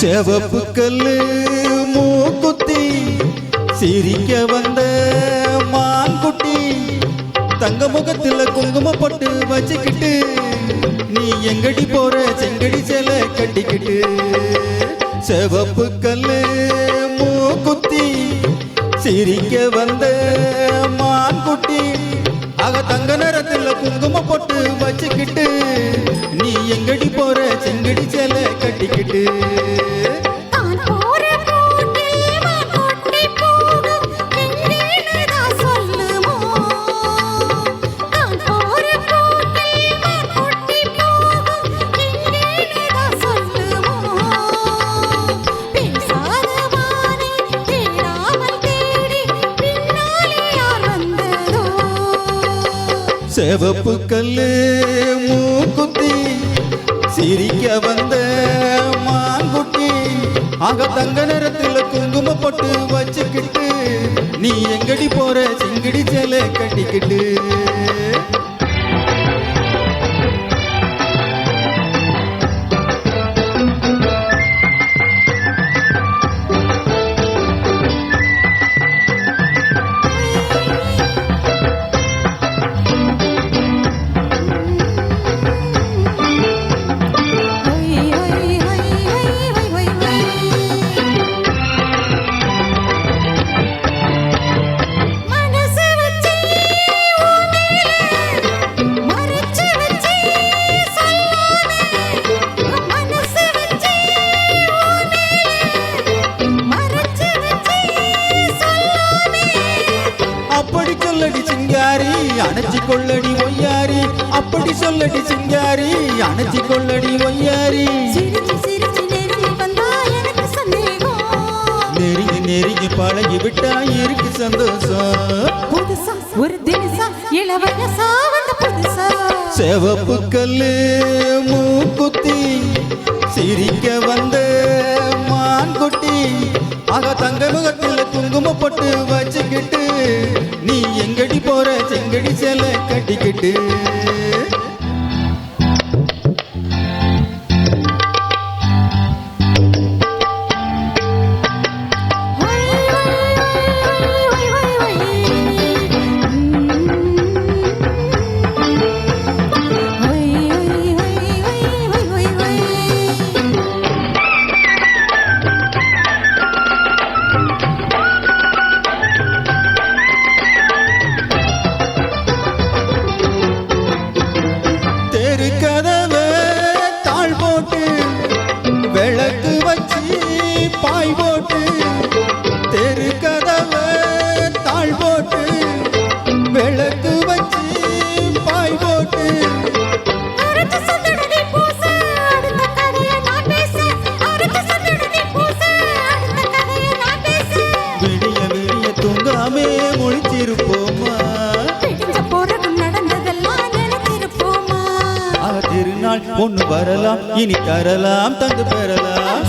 செவப்பு கல்லு மூக்குத்தி சிரிக்க வந்த மான்குட்டி தங்க முகத்துல குங்குமப்பட்டு வச்சுக்கிட்டு நீ எங்கடி போற? செங்கடி சேலை கட்டிக்கிட்டு. செவப்பு கல்லு மூக்குத்தி சிரிக்க வந்த மான்குட்டி ஆக தங்கன செவப்பு கல்லு மூக்குத்தி சிரிக்க வந்த மான்குட்டி. ஆக தங்க நேரத்தில் குங்குமப்பட்டு வச்சுக்கிட்டு நீ எங்கடி போற சிங்கடி சேலை கட்டிக்கிட்டு? அணைச்சி கொள்ளடி ஒய்யாரி அப்படி சொல்லடி சிங்காரி அணைச்சி கொள்ளடி ஒய்யாரி நெருங்கி நெருங்கி பழகி விட்டா இருக்கு சந்தோஷம். ஒரு தினசா இளவரசா வந்த புதுசா. செவப்பு கல்லு மூக்குத்தி சிரிக்க வந்த மான்குட்டி. ஆக தங்க முகத்துல நீ எங்கடி போற? செங்கடி சேலை கட்டிக்கிட்டு. ஒன்று வரலாம் இனி தரலாம் தந்து பெறலாம்.